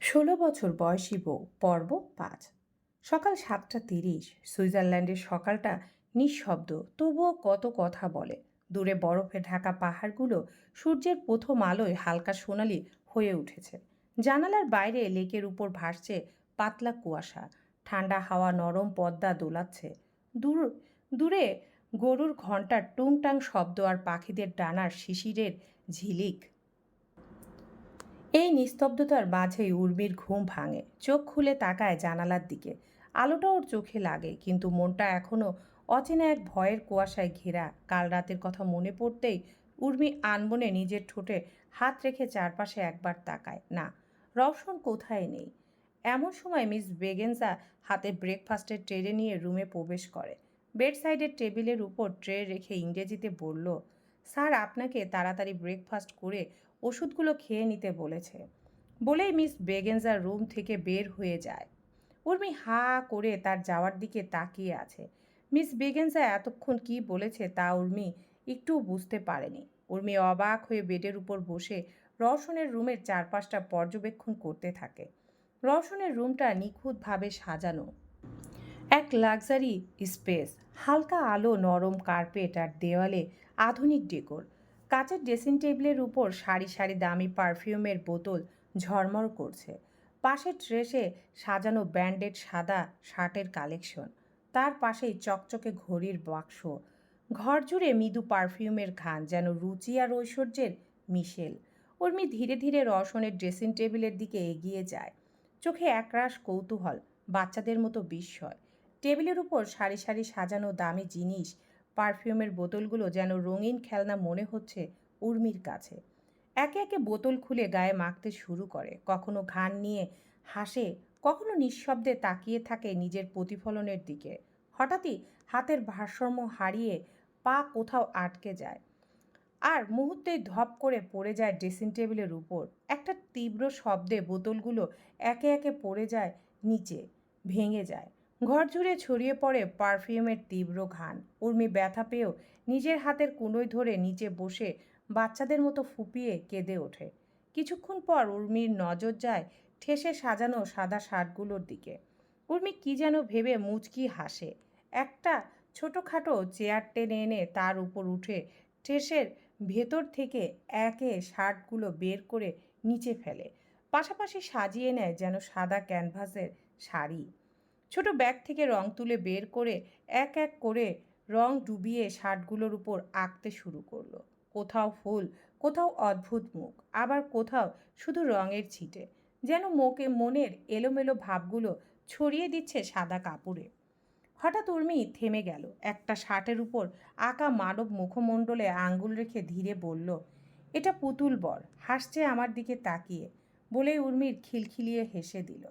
ষোলো বছর বয়সী বউ, পর্ব পাঁচ। সকাল সাতটা তিরিশ, সুইজারল্যান্ডের সকালটা নিঃশব্দ, তবুও কত কথা বলে। দূরে বরফে ঢাকা পাহাড়গুলো সূর্যের প্রথম আলোয় হালকা সোনালি হয়ে উঠেছে। জানালার বাইরে লেকের উপর ভাসছে পাতলা কুয়াশা। ঠান্ডা হাওয়া নরম পদ্মা দোলাচ্ছে। দূর, দূরে গরুর ঘণ্টার টুংটাং শব্দ আর পাখিদের ডানার শিশিরের ঝিলিক। এই নিস্তব্ধতার মাঝেই উর্মির ঘুম ভাঙে। চোখ খুলে তাকায় জানালার দিকে। আলোটা ওর চোখে লাগে, কিন্তু মনটা এখনও অচেনা এক ভয়ের কুয়াশায় ঘেরা। কাল রাতের কথা মনে পড়তেই উর্মি আনবনে নিজের ঠোঁটে হাত রেখে চারপাশে একবার তাকায়। না, রওশন কোথায় নেই? এমন সময় মিস বেগেনজা হাতে ব্রেকফাস্টের ট্রে নিয়ে রুমে প্রবেশ করে। বেড সাইডের টেবিলের উপর ট্রে রেখে ইংরেজিতে বলল, স্যার, আপনাকে তাড়াতাড়ি ব্রেকফাস্ট করে ওষুধগুলো খেয়ে নিতে বলেছে। বলেই মিস বেগেনজার রুম থেকে বের হয়ে যায়। উর্মি হা করে তার যাওয়ার দিকে তাকিয়ে আছে। মিস বেগেনজা এতক্ষণ কি বলেছে তা উর্মি একটু বুঝতে পারেনি। উর্মি অবাক হয়ে বেডের উপর বসে রওশনের রুমের চারপাশটা পর্যবেক্ষণ করতে থাকে। রওশনের রুমটা নিখুঁতভাবে সাজানো। এক লাক্সারি স্পেস, হালকা আলো নরম কার্পেট আর দেওয়ালে আধুনিক ডেকোর। কাচের ড্রেসিং টেবিলের উপর সারি সারি দামি পারফিউমের বোতল ঝরমর করছে। পাশের ট্রেসে সাজানো ব্যান্ডেড সাদা শার্টের কালেকশন। তার পাশেই চকচকে ঘড়ির বাক্স। ঘর জুড়ে মৃদু পারফিউমের ঘান যেন রুচি আর ঐশ্বর্যের মিশেল। উর্মি ধীরে ধীরে রসনের ড্রেসিং টেবিলের দিকে এগিয়ে যায়। চোখে একরাশ কৌতূহল, বাচ্চাদের মতো বিস্ময়। টেবিলের উপর সারি সারি সাজানো দামি জিনিস পারফিউমের বোতলগুলো যেন রঙিন খেলনা মনে হচ্ছে উর্মির কাছে। একে একে বোতল খুলে গায়ে মাখতে শুরু করে। কখনো ঘান নিয়ে হাসে, কখনো নিঃশব্দে তাকিয়ে থাকে নিজের প্রতিফলনের দিকে। হঠাৎই হাতের ভারসাম্য হারিয়ে পা কোথাও আটকে যায়। আর মুহূর্তেই ধপ করে পড়ে যায় ড্রেসিং টেবিলের উপর। একটা তীব্র শব্দে বোতলগুলো একে একে পড়ে যায় নিচে, ভেঙে যায়। ঘর জুড়ে ছড়িয়ে পড়ে পারফিউমের তীব্র ঘান উর্মি ব্যথা পেয়েও নিজের হাতের কুঁড়োয় ধরে নিচে বসে বাচ্চাদের মতো ফুপিয়ে কেঁদে ওঠে। কিছুক্ষণ পর উর্মির নজর যায় ঠেসে সাজানো সাদা শার্টগুলোর দিকে। উর্মি কি যেন ভেবে মুচকি হাসে। একটা ছোটোখাটো চেয়ার টেনে এনে তার উপর উঠে ঠেসের ভেতর থেকে একে শার্টগুলো বের করে নিচে ফেলে। পাশাপাশি সাজিয়ে নেয় যেন সাদা ক্যানভাসের শাড়ি। ছোট ব্যাগ থেকে রং তুলে বের করে এক এক করে রং ডুবিয়ে শার্টগুলোর উপর আঁকতে শুরু করল। কোথাও ফুল, কোথাও অদ্ভুত মুখ, আবার কোথাও শুধু রঙের ছিটে, যেন মোকে, মনের এলোমেলো ভাবগুলো ছড়িয়ে দিচ্ছে সাদা কাপড়ে। হঠাৎ উর্মি থেমে গেল, একটা শার্টের উপর আঁকা মানব মুখমণ্ডলে আঙ্গুল রেখে ধীরে বলল, এটা পুতুল বর, হাসছে আমার দিকে তাকিয়ে, বলেই উর্মির খিলখিলিয়ে হেসে দিল।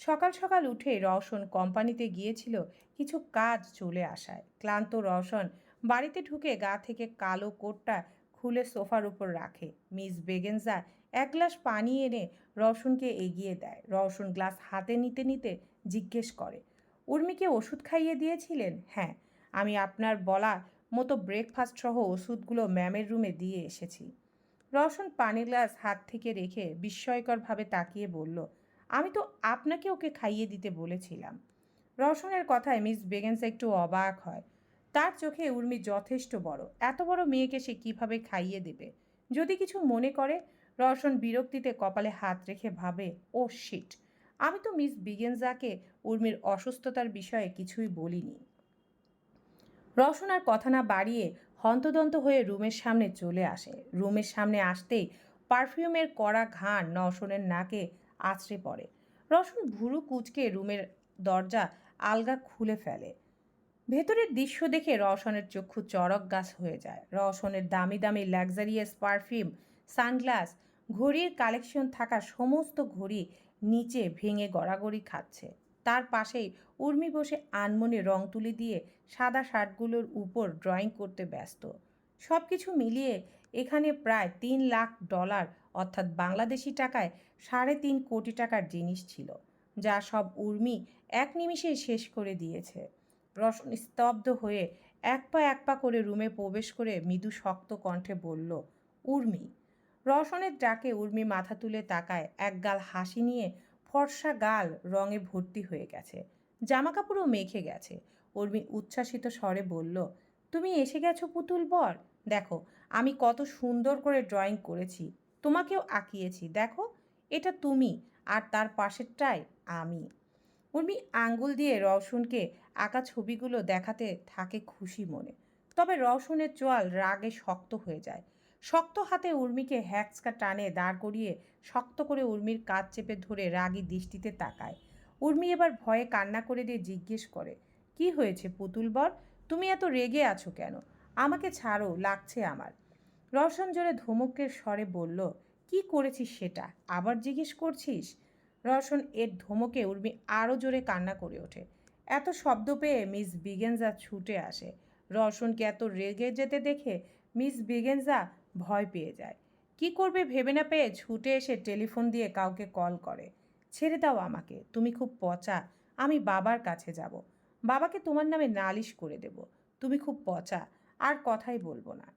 সকাল সকাল উঠে রওশন কোম্পানিতে গিয়েছিল কিছু কাজ চলে আসায়। ক্লান্ত রওশন বাড়িতে ঢুকে গা থেকে কালো কোটটা খুলে সোফার উপর রাখে। মিস বেগেনজা এক গ্লাস পানি এনে রওশনকে এগিয়ে দেয়। রওশন গ্লাস হাতে নিতে নিতে জিজ্ঞেস করে উর্মিকে ওষুধ খাইয়ে দিয়েছিলেন? হ্যাঁ আমি আপনার বলা মতো ব্রেকফাস্ট সহ ওষুধগুলো ম্যামের রুমে দিয়ে এসেছি। রওশন পানি গ্লাস হাত থেকে রেখে বিস্ময়করভাবে তাকিয়ে বলল আমি তো আপনাকে ওকে খাইয়ে দিতে বলেছিলাম। রসনের কথায় মিস বেগেন্সা একটু অবাক হয়। তার চোখে উর্মি যথেষ্ট বড়। এত বড় মেয়েকে সে কীভাবে খাইয়ে দেবে? যদি কিছু মনে করে রওশন বিরক্তিতে কপালে হাত রেখে ভাবে, ও শিট, আমি তো মিস বিগেনজাকে উর্মির অসুস্থতার বিষয়ে কিছুই বলিনি। রওশন আর কথা না বাড়িয়ে হন্তদন্ত হয়ে রুমের সামনে চলে আসে। রুমের সামনে আসতেই পারফিউমের কড়া ঘান নওশনের নাকে আছড়ে পড়ে। রসুন ভুরু কুচকে রুমের দরজা আলগা খুলে ফেলে। ভেতরের দৃশ্য দেখে রওশনের চক্ষু চরক গাছ হয়ে যায়। রওশনের দামি দামি লাক্সারিয়াস পারফিউম সানগ্লাস ঘড়ির কালেকশন থাকা সমস্ত ঘড়ি নিচে ভেঙে গড়াগড়ি খাচ্ছে। তার পাশেই উর্মি বসে আনমনে রং তুলি দিয়ে সাদা শার্টগুলোর উপর ড্রয়িং করতে ব্যস্ত। সব কিছু মিলিয়ে এখানে প্রায় তিন লাখ ডলার অর্থাৎ বাংলাদেশি টাকায় সাড়ে তিন কোটি টাকার জিনিস ছিল, যা সব উর্মি এক নিমিষে শেষ করে দিয়েছে। রসন স্তব্ধ হয়ে এক পা এক পা করে রুমে প্রবেশ করে মৃদু শক্ত কণ্ঠে বলল, উর্মি। রওশনের ডাকে উর্মি মাথা তুলে তাকায় এক গাল হাসি নিয়ে ফর্সা গাল রঙে ভর্তি হয়ে গেছে, জামাকাপড়ও মেখে গেছে। উর্মি উচ্ছ্বাসিত স্বরে বলল, তুমি এসে গেছো পুতুল বর? দেখো, আমি কত সুন্দর করে ড্রয়িং করেছি। তোমাকেও আঁকিয়েছি। দেখো, এটা তুমি আর তার পাশেরটাই আমি। উর্মি আঙ্গুল দিয়ে রওশনকে আঁকা ছবিগুলো দেখাতে থাকে খুশি মনে। তবে রওশনের চোয়াল রাগে শক্ত হয়ে যায়। শক্ত হাতে উর্মিকে হ্যাক্সকা টানে দাঁড় করিয়ে শক্ত করে উর্মির কাজ চেপে ধরে রাগী দৃষ্টিতে তাকায়। উর্মি এবার ভয়ে কান্না করে দিয়ে জিজ্ঞেস করে, কি হয়েছে পুতুল বর? তুমি এত রেগে আছো কেন? আমাকে ছাড়ো, লাগছে আমার। রওশন জোরে ধমকের স্বরে বলল, কি করেছিস সেটা? আবার জিজ্ঞেস করছিস? রওশন এর ধমকে উর্মি আরও জোরে কান্না করে ওঠে। এত শব্দ পেয়ে মিস বিগেনজা ছুটে আসে। রওশনকে এত রেগে যেতে দেখে মিস বিগেনজা ভয় পেয়ে যায়। কি করবে ভেবে না পেয়ে ছুটে এসে টেলিফোন দিয়ে কাউকে কল করে। ছেড়ে দাও আমাকে, তুমি খুব পচা, আমি বাবার কাছে যাব। বাবাকে তোমার নামে নালিশ করে দেব। তুমি খুব পচা, আর কথাই বলব না।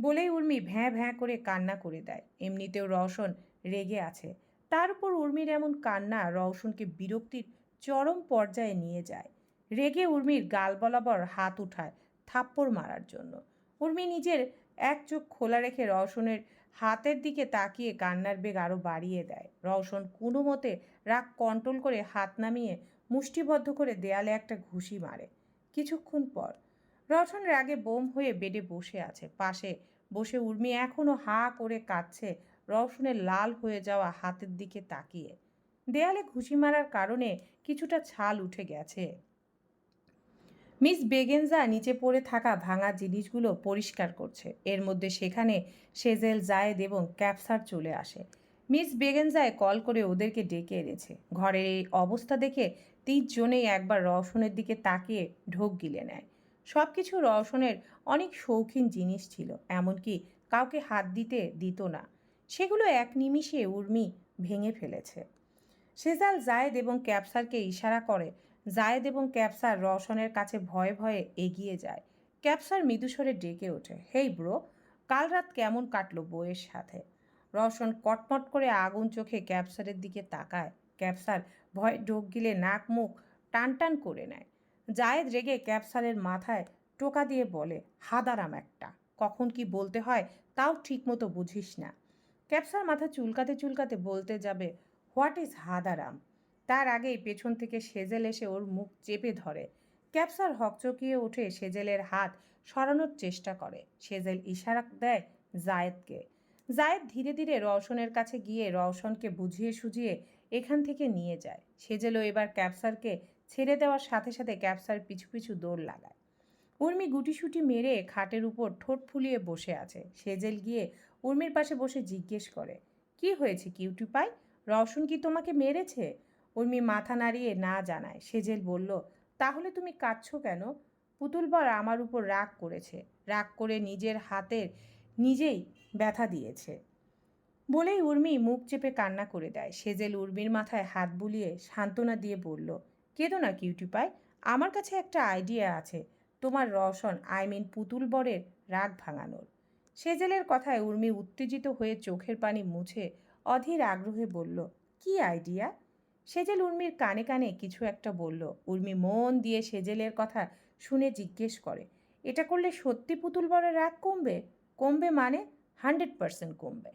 বলেই উর্মি ভ্যাঁ ভ্যাঁ করে কান্না করে দেয়। এমনিতেও রওশন রেগে আছে। তার উপর উর্মির এমন কান্না রওশনকে বিরক্তির চরম পর্যায়ে নিয়ে যায়। রেগে উর্মির গাল বরাবর হাত উঠায় থাপ্পড় মারার জন্য। উর্মি নিজের এক চোখ খোলা রেখে রওশনের হাতের দিকে তাকিয়ে কান্নার বেগ আরও বাড়িয়ে দেয়। রওশন কোনো মতে রাগ কন্ট্রোল করে হাত নামিয়ে মুষ্টিবদ্ধ করে দেয়ালে একটা ঘুষি মারে। কিছুক্ষণ পর রওশন রাগে বোম হয়ে বেডে বসে আছে। পাশে বসে উর্মি এখনও হা করে কাঁদছে। রওশনের লাল হয়ে যাওয়া হাতের দিকে তাকিয়ে। দেয়ালে ঘুষি মারার কারণে কিছুটা ছাল উঠে গেছে। মিস বেগেনজা নিচে পড়ে থাকা ভাঙা জিনিসগুলো পরিষ্কার করছে। এর মধ্যে সেখানে সেজেল জায়েদ এবং ক্যাপসার চলে আসে। মিস বেগেনজায় কল করে ওদেরকে ডেকে এনেছে। ঘরের এই অবস্থা দেখে তিনজনেই একবার রওশনের দিকে তাকিয়ে ঢোক গিলে নেয়। সব কিছু রওশনের অনেক শৌখিন জিনিস ছিল, এমনকি কাউকে হাত দিতে দিত না। সেগুলো এক নিমিষে উর্মি ভেঙে ফেলেছে। সেজাল জায়েদ এবং ক্যাপসারকে ইশারা করে, জায়েদ এবং ক্যাপসার রওশনের কাছে ভয়ে ভয়ে এগিয়ে যায়। ক্যাপসার মৃদুস্বরে ডেকে ওঠে, হেই ব্রো, কাল রাত কেমন কাটলো বউয়ের সাথে? রওশন কটমট করে আগুন চোখে ক্যাপসারের দিকে তাকায়। ক্যাপসার ভয়ে ঢোক গিলে নাক মুখ টান টান করে নেয়। জায়েদ রেগে ক্যাপসারের মাথায় টোকা দিয়ে বলে, হাদারাম একটা। কখন কি বলতে হয় তাও ঠিকমতো বুঝিস না। ক্যাপসার মাথা চুলকাতে চুলকাতে বলতে যাবে, হোয়াট ইজ হাদারাম? তার আগেই পেছন থেকে সেজেল এসে ওর মুখ চেপে ধরে। ক্যাপসার হকচকিয়ে উঠে সেজেলের হাত সরানোর চেষ্টা করে। সেজেল ইশারা দেয় জায়েদকে। জায়েদ ধীরে ধীরে রওশনের কাছে গিয়ে রওশনকে বুঝিয়ে সুঝিয়ে এখান থেকে নিয়ে যায়। সেজেলও এবার ক্যাপসারকে ছেড়ে দেওয়ার সাথে সাথে ক্যাপসার পিছু পিছু দৌড় লাগায়। উর্মি গুটিসুটি মেরে খাটের উপর ঠোঁট ফুলিয়ে বসে আছে। সেজেল গিয়ে উর্মির পাশে বসে জিজ্ঞেস করে, কি হয়েছে, কিউটি পাই? রওশন কি তোমাকে মেরেছে? উর্মি মাথা নাড়িয়ে না জানায়। সেজেল বলল, তাহলে তুমি কাঁদছো কেন? পুতুল বর আমার উপর রাগ করেছে। রাগ করে নিজের হাতের নিজেই ব্যথা দিয়েছে। বলেই উর্মি মুখ চেপে কান্না করে দেয়। সেজেল উর্মির মাথায় হাত বুলিয়ে সান্ত্বনা দিয়ে বলল কেঁদো না কিউটি পাই আমার কাছে একটা আইডিয়া আছে, তোমার রওশন আই মিন পুতুল বরের রাগ ভাঙানোর। সেজেলের কথায় উর্মি উত্তেজিত হয়ে চোখের পানি মুছে অধীর আগ্রহে বলল, কি আইডিয়া সেজেল উর্মির কানে কানে কিছু একটা বলল। উর্মি মন দিয়ে সেজেলের কথা শুনে জিজ্ঞেস করে, এটা করলে সত্যি পুতুল বরের রাগ কমবে? কমবে মানে হান্ড্রেড পার্সেন্ট কমবে।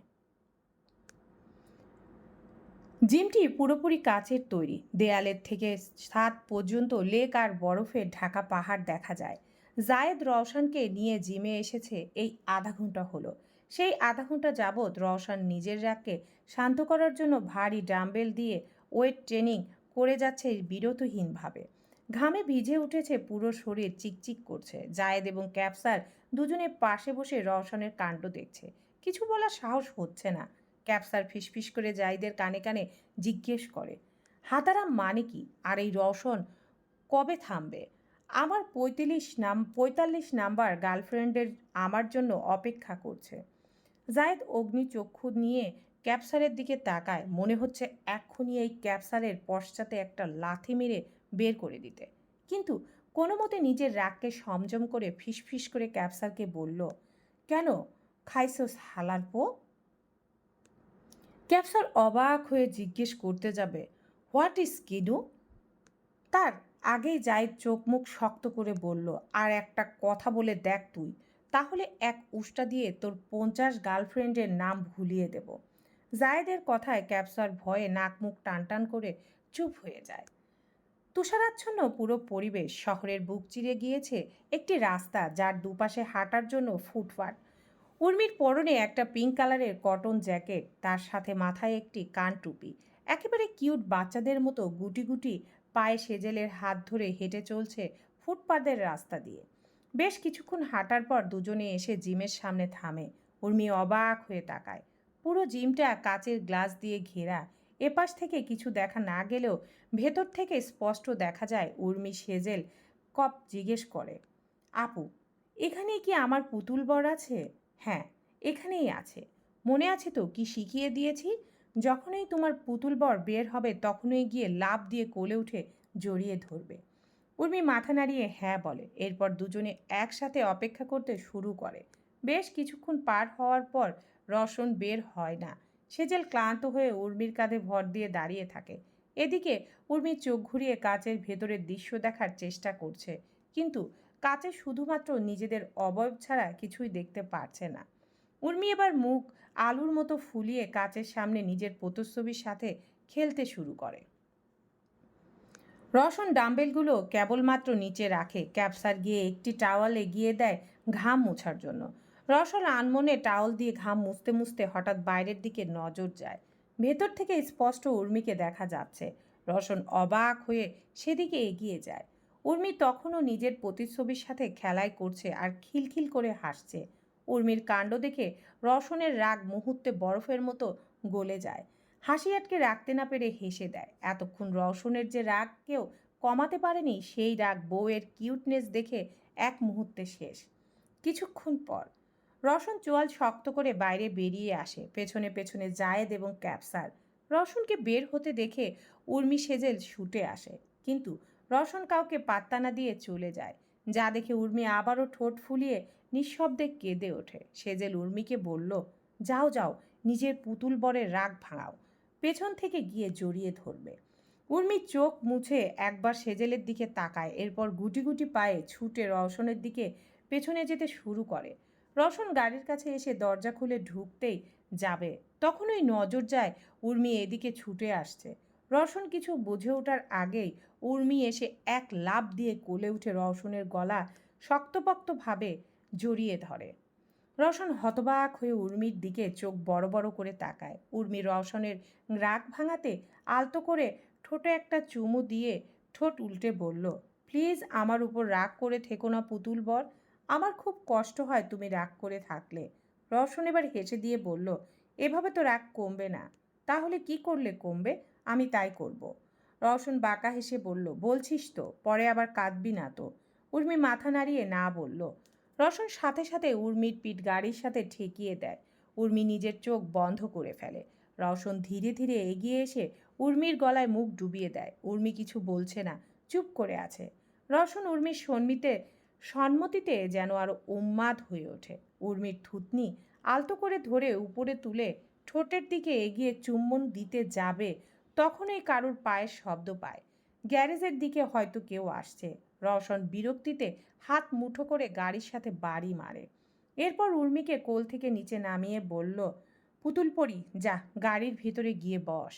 জিমটি পুরোপুরি কাচের তৈরি। দেয়ালের থেকে সাত পর্যন্ত লেক আর বরফের ঢাকা পাহাড় দেখা যায়। জায়েদ রওশনকে নিয়ে জিমে এসেছে, এই আধা ঘণ্টা হলো। সেই আধা ঘণ্টা যাবৎ রওশন নিজের রাগকে শান্ত করার জন্য ভারী ডাম্বেল দিয়ে ওয়েট ট্রেনিং করে যাচ্ছে বিরতহীনভাবে। ঘামে ভিজে উঠেছে পুরো শরীর চিকচিক করছে। জায়েদ এবং ক্যাপসার দুজনে পাশে বসে রওশনের কাণ্ড দেখছে। কিছু বলার সাহস হচ্ছে না। ক্যাপসার ফিসফিস করে জাইদের কানে কানে জিজ্ঞেস করে, হাতারাম মানে কি? আর এই রওশন কবে থামবে? আমার পঁয়তাল্লিশ নাম, পঁয়তাল্লিশ নাম্বার গার্লফ্রেন্ডের আমার জন্য অপেক্ষা করছে। জায়েদ অগ্নি চক্ষু নিয়ে ক্যাপসারের দিকে তাকায়, মনে হচ্ছে এক্ষুনি এই ক্যাপসারের পশ্চাতে একটা লাথি মেরে বের করে দিতে। কিন্তু কোনো মতে নিজের রাগকে সমজম করে ফিসফিস করে ক্যাপসারকে বলল, কেন? খাইসোস হালার পো? ক্যাপসার অবাক হয়ে জিজ্ঞেস করতে যাবে হোয়াট ইজ কিডু তার আগেই জাহিদ চোখ মুখ শক্ত করে বলল, আর একটা কথা বলে দেখ তুই, তাহলে এক উষ্টা দিয়ে তোর পঞ্চাশ গার্লফ্রেন্ডের নাম ভুলিয়ে দেব। জায়েদের কথায় ক্যাপসার ভয়ে নাক মুখ টান টান করে চুপ হয়ে যায়। তুষারাচ্ছন্ন পুরো পরিবেশ শহরের বুক চিরে গিয়েছে একটি রাস্তা যার দুপাশে হাঁটার জন্য ফুটপাত। উর্মির পরনে একটা পিঙ্ক কালারের কটন জ্যাকেট তার সাথে মাথায় একটি কান টুপি। একেবারে কিউট বাচ্চাদের মতো গুটি গুটি পায়ে সেজেলের হাত ধরে হেঁটে চলছে ফুটপাতের রাস্তা দিয়ে। বেশ কিছুক্ষণ হাঁটার পর দুজনে এসে জিমের সামনে থামে। উর্মি অবাক হয়ে তাকায়। পুরো জিমটা কাচের গ্লাস দিয়ে ঘেরা। এপাশ থেকে কিছু দেখা না গেলেও ভেতর থেকে স্পষ্ট দেখা যায় উর্মি সেজেল, কপ জিজ্ঞেস করে, আপু, এখানে কি আমার পুতুল বর আছে? হ্যাঁ এখানেই আছে। মনে আছে তো কি শিখিয়ে দিয়েছি? যখনই তোমার পুতুল বর বের হবে তখনই গিয়ে লাভ দিয়ে কোলে উঠে জড়িয়ে ধরবে। উর্মি মাথা নাড়িয়ে হ্যাঁ বলে, এরপর দুজনে একসাথে অপেক্ষা করতে শুরু করে। বেশ কিছুক্ষণ পার হওয়ার পর রসন বের হয় না। সেজেল ক্লান্ত হয়ে উর্মির কাঁধে ভর দিয়ে দাঁড়িয়ে থাকে। এদিকে উর্মি চোখ ঘুরিয়ে কাচের ভেতরের দৃশ্য দেখার চেষ্টা করছে। কিন্তু কাচে শুধুমাত্র নিজেদের অবয়ব ছাড়া কিছুই দেখতে পারছে না। উর্মি এবার মুখ আলুর মতো ফুলিয়ে কাচের সামনে নিজের প্রতিচ্ছবির সাথে খেলতে শুরু করে। রসন ডাম্বেলগুলো কেবলমাত্র নিচে রাখে। ক্যাপসার গিয়ে একটি টাওয়াল এগিয়ে দেয় ঘাম মোছার জন্য। রসন আনমনে টাওয়াল দিয়ে ঘাম মুছতে মুছতে হঠাৎ বাইরের দিকে নজর যায়। ভেতর থেকে স্পষ্ট উর্মিকে দেখা যাচ্ছে। রসন অবাক হয়ে সেদিকে এগিয়ে যায়। উর্মি তখনও নিজের প্রতিচ্ছবির সাথে খেলাই করছে আর খিলখিল করে হাসছে। উর্মির কাণ্ড দেখে রসনের রাগ মুহূর্তে বরফের মতো গলে যায়। হাসি আটকে রাখতে না পেরে হেসে দেয়। এতক্ষণ রসনের যে রাগ কেউ কমাতে পারেনি, সেই রাগ বউয়ের কিউটনেস দেখে এক মুহূর্তে শেষ। কিছুক্ষণ পর রসন চোয়াল শক্ত করে বাইরে বেরিয়ে আসে। পেছনে পেছনে জায়েদ এবং ক্যাপসার। রসনকে বের হতে দেখে উর্মি সেজেল ছুটে আসে। কিন্তু রসন কাউকে পাত্তা না দিয়ে চলে যায়। যা দেখে উর্মি আবারও ঠোঁট ফুলিয়ে নিঃশব্দে কেঁদে ওঠে। সেজেল উর্মিকে বলল, যাও যাও, নিজের পুতুল বরের রাগ ভাঙাও। পেছন থেকে গিয়ে জড়িয়ে ধরবে। উর্মি চোখ মুছে একবার সেজেলের দিকে তাকায়, এরপর গুটি গুটি পায়ে ছুটে রওশনের দিকে পেছনে যেতে শুরু করে। রওশন গাড়ির কাছে এসে দরজা খুলে ঢুকতেই যাবে। তখনই নজর যায় উর্মি এদিকে ছুটে আসছে। রওশন কিছু বুঝে ওঠার আগেই উর্মি এসে এক লাফ দিয়ে কোলে উঠে রওশনের গলা শক্তপক্তভাবে জড়িয়ে ধরে। রওশন হতবাক হয়ে উর্মির দিকে চোখ বড় বড় করে তাকায়। উর্মি রওশনের রাগ ভাঙাতে আলতো করে ঠোঁটে একটা চুমু দিয়ে ঠোঁট উল্টে বলল, প্লিজ আমার উপর রাগ করে থেকো না পুতুল বর। আমার খুব কষ্ট হয় তুমি রাগ করে থাকলে। রওশন এবার হেসে দিয়ে বলল, এভাবে তো রাগ কমবে না। তাহলে কি করলে কমবে? আমি তাই করব। রওশন বাঁকা হেসে বলল, বলছিস তো, পরে আবার কাঁদবি না তো? উর্মি মাথা নাড়িয়ে না বলল। রওশন সাথে সাথে উর্মির পিঠ গাড়ির সাথে ঠেকিয়ে দেয়। উর্মি নিজের চোখ বন্ধ করে ফেলে। রওশন ধীরে ধীরে এগিয়ে এসে উর্মির গলায় মুখ ডুবিয়ে দেয়। উর্মি কিছু বলছে না, চুপ করে আছে। রওশন উর্মির সন্মিতে সম্মতিতে যেন আরও উন্মাদ হয়ে ওঠে। উর্মির থুতনি আলতো করে ধরে উপরে তুলে ঠোঁটের দিকে এগিয়ে চুম্বন দিতে যাবে তখনই কারুর পায়ের শব্দ পায়। গ্যারেজের দিকে হয়তো কেউ আসছে। রওশন বিরক্তিতে হাত মুঠো করে গাড়ির সাথে বাড়ি মারে। এরপর উর্মিকে কোল থেকে নিচে নামিয়ে বলল পুতুল পরি যা, গাড়ির ভিতরে গিয়ে বস।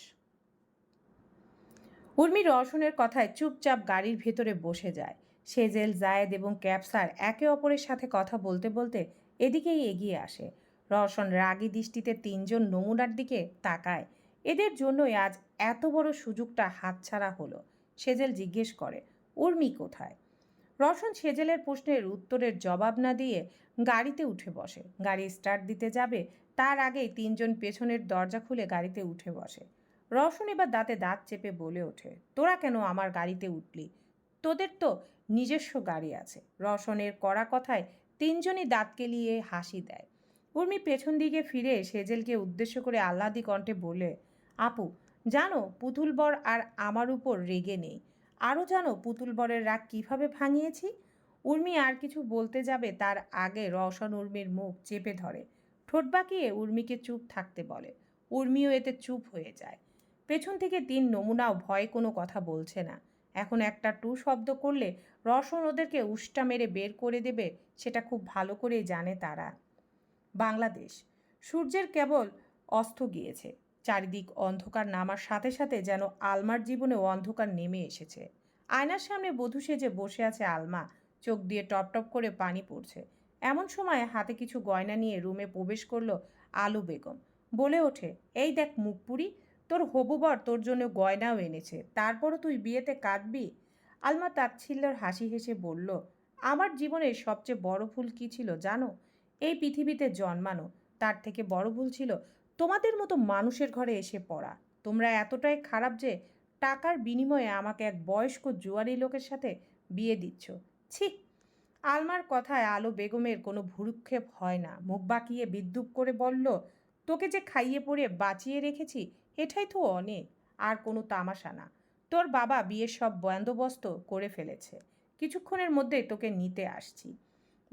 উর্মি রওশনের কথায় চুপচাপ গাড়ির ভেতরে বসে যায়। সেজেল জায়েদ এবং ক্যাপসার একে অপরের সাথে কথা বলতে বলতে এদিকেই এগিয়ে আসে। রওশন রাগী দৃষ্টিতে তিনজন নমুনার দিকে তাকায়। এদের জন্যই আজ এত বড় সুযোগটা হাতছাড়া হলো, সেজেল জিজ্ঞেস করে, উর্মি কোথায়? রওশন সেজেলের প্রশ্নের উত্তরের জবাব না দিয়ে গাড়িতে উঠে বসে। গাড়ি স্টার্ট দিতে যাবে, তার আগেই তিনজন পেছনের দরজা খুলে গাড়িতে উঠে বসে। রওশন এবার দাঁতে দাঁত চেপে বলে ওঠে, তোরা কেন আমার গাড়িতে উঠলি? তোদের তো নিজস্ব গাড়ি আছে। রওশনের কড়া কথায় তিনজনই দাঁত কেলিয়ে হাসি দেয়। উর্মি পেছন দিকে ফিরে সেজেলকে উদ্দেশ্য করে আহ্লাদি কণ্ঠে বলে আপু, জানো পুতুল বর আর আমার উপর রেগে নেই। আরও জানো পুতুল বরের রাগ কীভাবে ভাঙিয়েছি? উর্মি আর কিছু বলতে যাবে তার আগে রওশন উর্মির মুখ চেপে ধরে। ঠোঁট বাঁকিয়ে উর্মিকে চুপ থাকতে বলে। উর্মিও এতে চুপ হয়ে যায়। পেছন থেকে তিন নমুনাও ভয়ে কোনো কথা বলছে না। এখন একটা টু শব্দ করলে রসন ওদেরকে উষ্টা মেরে বের করে দেবে, সেটা খুব ভালো করেই জানে তারা। বাংলাদেশ, সূর্যের কেবল অস্ত গিয়েছে। চারিদিক অন্ধকার নামার সাথে সাথে যেন আলমার জীবনেও অন্ধকার নেমে এসেছে। আয়নার সামনে বধূ সেজে বসে আছে আলমা। চোখ দিয়ে টপ টপ করে পানি পড়ছে। এমন সময় হাতে কিছু গয়না নিয়ে রুমে প্রবেশ করল আলু বেগম। বলে ওঠে, এই দেখ মুখপুরি তোর হবু বর তোর জন্য গয়নাও এনেছে, তারপরও তুই বিয়েতে কাঁদবি? আলমা তাচ্ছিল্যর হাসি হেসে বলল, আমার জীবনের সবচেয়ে বড় ভুল কী ছিল জানো? এই পৃথিবীতে জন্মানো, তার থেকে বড় ভুল ছিল তোমাদের মতো মানুষের ঘরে এসে পড়া। তোমরা এতটাই খারাপ যে টাকার বিনিময়ে আমাকে এক বয়স্ক জুয়ারি লোকের সাথে বিয়ে দিচ্ছ। ছি! আলমার কথায় আলো বেগমের কোনো ভুরুক্ষেপ হয় না। মুখ বাঁকিয়ে বিদ্যুৎ করে বলল, তোকে যে খাইয়ে পড়ে বাঁচিয়ে রেখেছি, এটাই তো অনেক। আর কোনো তামাশা না। তোর বাবা বিয়ের সব বন্দোবস্ত করে ফেলেছে। কিছুক্ষণের মধ্যেই তোকে নিতে আসছি।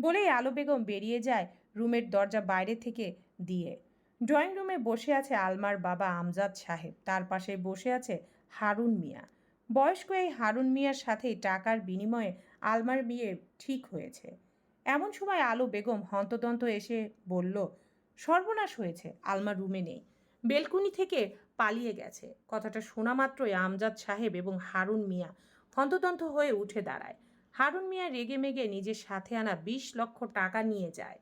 বলেই আলো বেগম বেরিয়ে যায় রুমের দরজা বাইরে থেকে দিয়ে। ড্রয়িং রুমে বসে আছে আলমার বাবা আমজাদ সাহেব। তার পাশে বসে আছে হারুন মিয়া। বয়স্ক এই হারুন মিয়ার সাথেই টাকার বিনিময়ে আলমার বিয়ে ঠিক হয়েছে। এমন সময় আলো বেগম হন্তদন্ত এসে বলল, সর্বনাশ হয়েছে আলমা রুমে নেই। বেলকুনি থেকে পালিয়ে গেছে। কথাটা শোনা মাত্রই আমজাদ সাহেব এবং হারুন মিয়া হন্তদন্ত হয়ে উঠে দাঁড়ায়। হারুন মিয়া রেগে মেগে নিজের সাথে আনা বিশ লক্ষ টাকা নিয়ে যায়।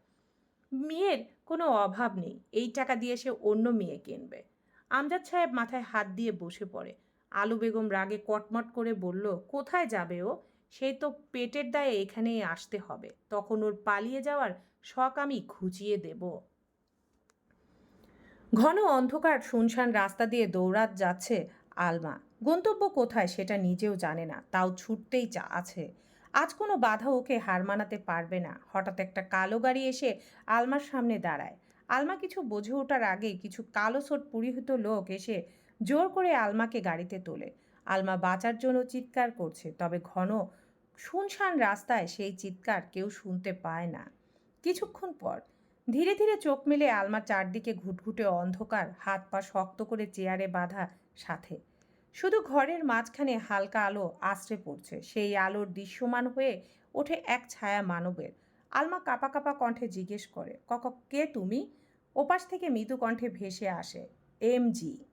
মেয়ের কোনো অভাব নেই। এই টাকা দিয়ে সে অন্য মেয়ে কিনবে। আমজাদ সাহেব মাথায় হাত দিয়ে বসে পড়ে। আলু বেগম রাগে কটমট করে বলল, কোথায় যাবে ও? সে তো পেটের দায়ে এখানেই আসতে হবে। তখন ওর পালিয়ে যাওয়ার শখ আমি খুঁজিয়ে দেব। ঘন অন্ধকার শুনশান রাস্তা দিয়ে দৌড়াত যাচ্ছে আলমা। গন্তব্য কোথায় সেটা নিজেও জানে না। তাও ছুটতেই আছে। আজ কোনো বাধা ওকে হার মানাতে পারবে না। হঠাৎ একটা কালো গাড়ি এসে আলমার সামনে দাঁড়ায়। আলমা কিছু বোঝে ওঠার আগেই কিছু কালো সোট পরিহিত লোক এসে জোর করে আলমাকে গাড়িতে তোলে। আলমা বাঁচার জন্য চিৎকার করছে, তবে ঘন শুনশান রাস্তায় সেই চিৎকার কেউ শুনতে পায় না। কিছুক্ষণ পর ধীরে ধীরে চোখ মেলে আলমার চারদিকে ঘুটঘুটে অন্ধকার, হাত পা শক্ত করে চেয়ারে বাঁধা সাথে। শুধু ঘরের মাঝখানে হালকা আলো আশ্রে পড়ছে। সেই আলোর দৃশ্যমান হয়ে ওঠে এক ছায়া মানবের। আলমা কাপা কাপা কণ্ঠে জিজ্ঞেস করে কক কে তুমি? ওপাশ থেকে মৃদু কণ্ঠে ভেসে আসে, এম জি।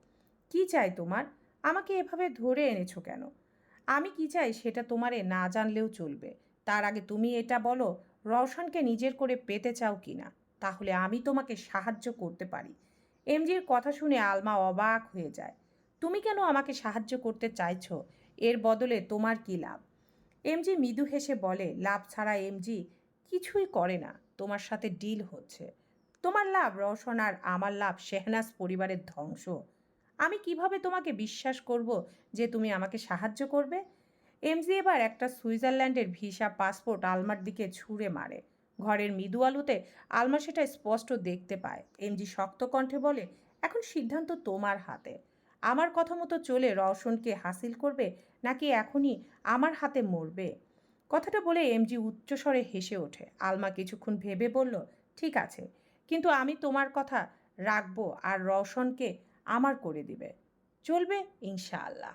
কী চাই তোমার? আমাকে এভাবে ধরে এনেছো কেন? আমি কি চাই সেটা তোমারে না জানলেও চলবে। তার আগে তুমি এটা বলো, রওশনকে নিজের করে পেতে চাও কি না তাহলে আমি তোমাকে সাহায্য করতে পারি। এমজির কথা শুনে আলমা অবাক হয়ে যায়। তুমি কেন আমাকে সাহায্য করতে চাইছো? এর বদলে তোমার কি লাভ? এমজি মৃদু হেসে বলে, লাভ ছাড়া এমজি কিছুই করে না, তোমার সাথে ডিল হচ্ছে। তোমার লাভ রওশন আর আমার লাভ শেহনাজ পরিবারের ধ্বংস। আমি কীভাবে তোমাকে বিশ্বাস করব যে তুমি আমাকে সাহায্য করবে? এমজি এবার একটা সুইজারল্যান্ডের ভিসা পাসপোর্ট আলমার দিকে ছুঁড়ে মারে। ঘরের মৃদু আলুতে আলমা সেটা স্পষ্ট দেখতে পায়। এমজি শক্ত কণ্ঠে বলে, এখন সিদ্ধান্ত তোমার হাতে। আমার কথা মতো চলে রওশনকে হাসিল করবে নাকি এখনই আমার হাতে মরবে? কথাটা বলে এমজি উচ্চস্বরে হেসে ওঠে। আলমা কিছুক্ষণ ভেবে বলল, ঠিক আছে, কিন্তু আমি তোমার কথা রাখব আর রওশনকে আমার করে দিবে। চলবে ইনশাআল্লাহ।